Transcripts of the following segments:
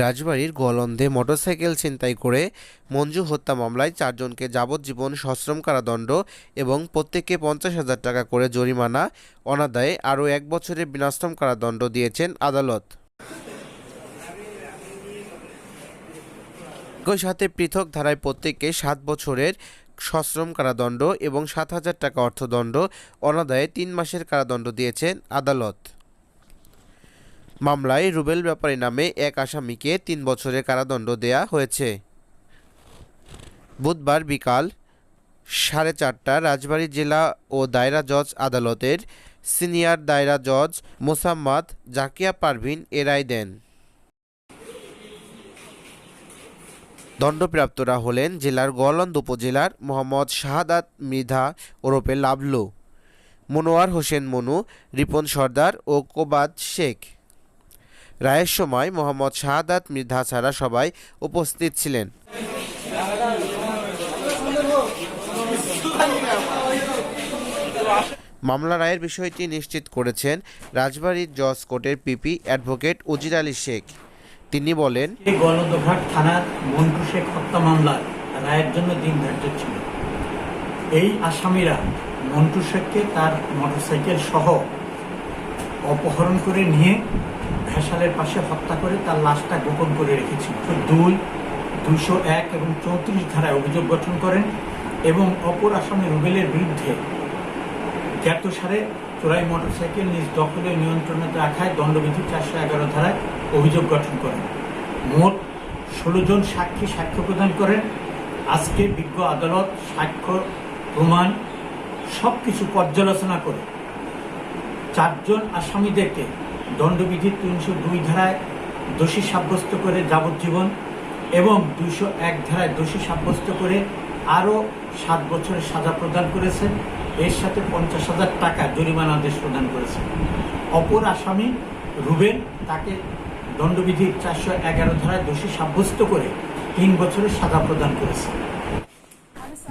রাজবাড়ীর গোয়ালন্দে motorcycle ছিনতাই করে মঞ্জু হত্যা মামলায় চারজনকে যাবজ্জীবন সশ্রম কারাদণ্ড এবং প্রত্যেককে পঞ্চাশ হাজার টাকা করে জরিমানা, অনাদায়ে আরও এক বছরের বিনাশ্রম কারাদণ্ড দিয়েছেন আদালত। একই সাথে পৃথক ধারায় প্রত্যেককে সাত বছরের সশ্রম কারাদণ্ড এবং সাত হাজার টাকা অর্থদণ্ড, অনাদায়ে তিন মাসের কারাদণ্ড দিয়েছেন আদালত। মামলায় রুবেল ব্যাপারী নামে এক আসামিকে তিন বছরের কারাদণ্ড দেয়া হয়েছে। বুধবার বিকাল সাড়ে চারটা রাজবাড়ী জেলা ও দায়রা জজ আদালতের সিনিয়র দায়রা জজ মোসাম্মদ জাকিয়া পারভিন এ রায় দেন। দণ্ডপ্রাপ্তরা হলেন জেলার গোয়ালন্দ উপজেলার মোহাম্মদ শাহাদাত মৃধা ওরফে লাভলু মনোয়ার হোসেন মনু, রিপন সর্দার ও কোবাদ শেখ। রায়ের সময় মোহাম্মদ শাহাদাত মৃধা ছাড়া সবাই উপস্থিত ছিলেন। মামলা রায়ের বিষয়টি নিশ্চিত করেছেন রাজবাড়ীর জজ কোর্টের পিপি অ্যাডভোকেট উজির আলী শেখ। তিনি বলেন, এই থানার মন্টু শেখ হত্যা মামলার রায়ের জন্য দিন ধার্য ছিল। এই আসামিরা মন্টু শেখকে তার মোটরসাইকেল সহ অপহরণ করে নিয়ে ভেসালের পাশে হত্যা করে তার লাশটা গোপন করে রেখেছিল দুই দুশো এক এবং চৌত্রিশ ধারায় অভিযোগ গঠন করেন এবং অপর আসামি রুবেলের বিরুদ্ধে জ্ঞাতসারে চোরাই মোটরসাইকেল নিজ দখলে নিয়ন্ত্রণে রাখায় দণ্ডবিধি চারশো এগারো ধারায় অভিযোগ গঠন করেন। মোট ষোলো জন সাক্ষী সাক্ষ্য প্রদান করেন। আজকে বিজ্ঞ আদালত, সাক্ষ্য, প্রমাণ সব কিছু পর্যালোচনা করে চারজন আসামিদেরকে দণ্ডবিধির তিনশো দুই ধারায় দোষী সাব্যস্ত করে যাবজ্জীবন এবং দুইশো এক ধারায় দোষী সাব্যস্ত করে আরও সাত বছরের সাজা প্রদান করেছেন। এর সাথে পঞ্চাশ হাজার টাকা জরিমানা আদেশ প্রদান করেছেন। অপর আসামি রুবেন তাকে দণ্ডবিধির চারশো এগারো ধারায় দোষী সাব্যস্ত করে তিন বছরের সাজা প্রদান করেছে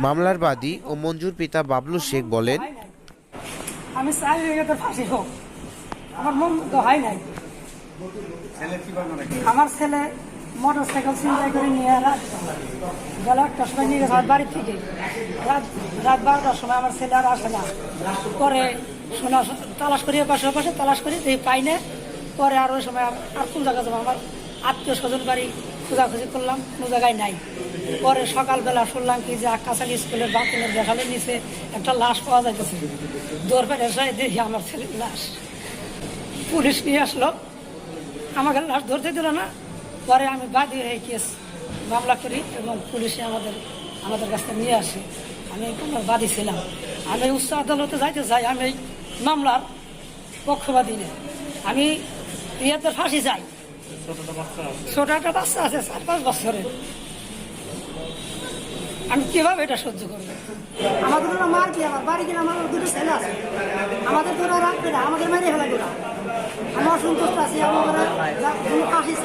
মামলার বাদী ও মঞ্জুর পিতা বাবলু শেখ বলেন আমি চাই ফাঁসি হোক। আমার মন তো হয় নাই। আমার ছেলে মোটর সাইকেল চিন্তাই করে নিয়ে রাত বেলা একটার সময় নিয়ে গেছে আমার বাড়ি থেকে। রাত রাত বারোটার সময় আমার ছেলে আর আসে না। পরে শোনা তালাশ করি পাশে পাশে তালাশ করি দেখি পাই না। পরে আর ওই সময় আর- কোন জায়গা যাব? আমার আত্মীয় স্বজন বাড়ি খোঁজাখুঁজি করলাম কোনো জায়গায় নাই। পরে সকালবেলা শুনলাম কি যে আকাশালি স্কুলের বাথরুমের দেখালে নিচে একটা লাশ পাওয়া যাইতেছে। দৌড় পেটে এসে দেখি আমার ছেলের লাশ। পুলিশ নিয়ে আসলো। আমাকে লাশ ধরতে দিল না। পরে আমি বাদী হয়ে কেস মামলা করি এবং পুলিশে আমাদের আমাদের কাছ থেকে নিয়ে আসে। আমি কোনো বাদী ছিলাম। আমি উচ্চ আদালতে যাইতে চাই আমি মামলার পক্ষবাদী না। আমি ইয়েতে ফাঁসি যাই ছোট একটা বাচ্চা আছে, চার পাঁচ বছরের। আমি কীভাবে এটা সহ্য করব? আমাদের মার কি, আমার বাড়ি কিনা, আমার দুটো ছেলে আছে। আমাদের আমাদের মেরে ফেলা আমার সন্তুষ্ট আছে আমার কাশিস